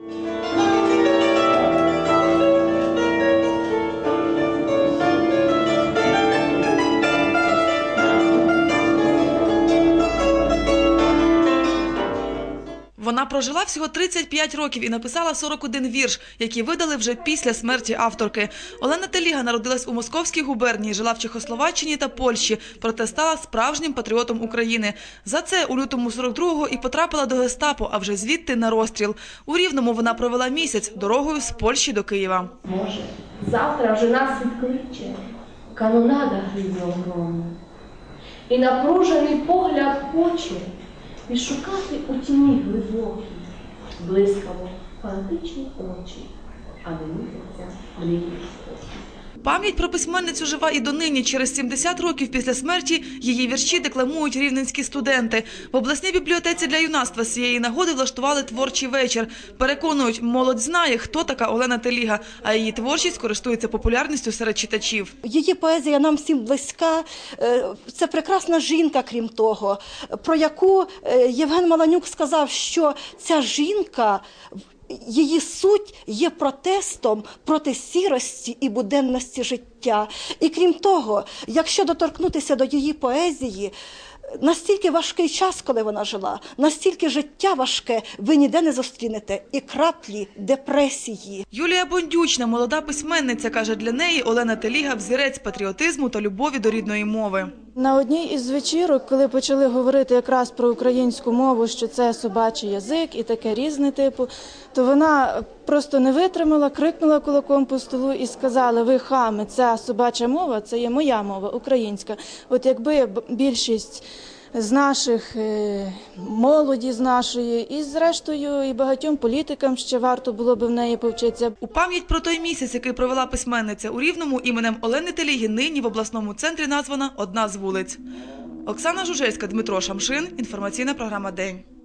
Thank you. Вона прожила всього 35 років і написала 41 вірш, які видали вже після смерті авторки. Олена Теліга народилась у Московській губернії, жила в Чехословаччині та Польщі, проте стала справжнім патріотом України. За це у лютому 42-го і потрапила до гестапо, а вже звідти на розстріл. У Рівному вона провела місяць дорогою з Польщі до Києва. Може, завтра вже нас відкличе канонада грізна огромна. І напружений погляд хоче шукати у тіні глибокій, блискаво поетичні очі, а місяця мрії спокій. Пам'ять про письменницю жива і донині. Через 70 років після смерті її вірші декламують рівненські студенти. В обласній бібліотеці для юнацтва з цієї нагоди влаштували творчий вечір. Переконують, молодь знає, хто така Олена Теліга, а її творчість користується популярністю серед читачів. Її поезія нам всім близька. Е, Це прекрасна жінка, крім того, про яку е, Євген Маланюк сказав, що ця жінка. Її суть є протестом проти сірості і буденності життя. І крім того, якщо доторкнутися до її поезії, настільки важкий час, коли вона жила, настільки життя важке, ви ніде не зустрінете і краплі депресії. Юлія Бондючна, молода письменниця, каже, для неї Олена Теліга – взірець патріотизму та любові до рідної мови. На одній із вечірок, коли почали говорити якраз про українську мову, що це собачий язик і таке різне типу, то вона просто не витримала, крикнула кулаком по столу і сказала: Ви хами, ця собача мова, це є моя мова, українська. От якби більшість з наших е, молоді з нашої, і зрештою, і багатьом політикам ще варто було би в неї повчитися. У пам'ять про той місяць, який провела письменниця у Рівному, іменем Олени Телігі нині в обласному центрі названа одна з вулиць. Оксана Жужельська, Дмитро Шамшин. Інформаційна програма День.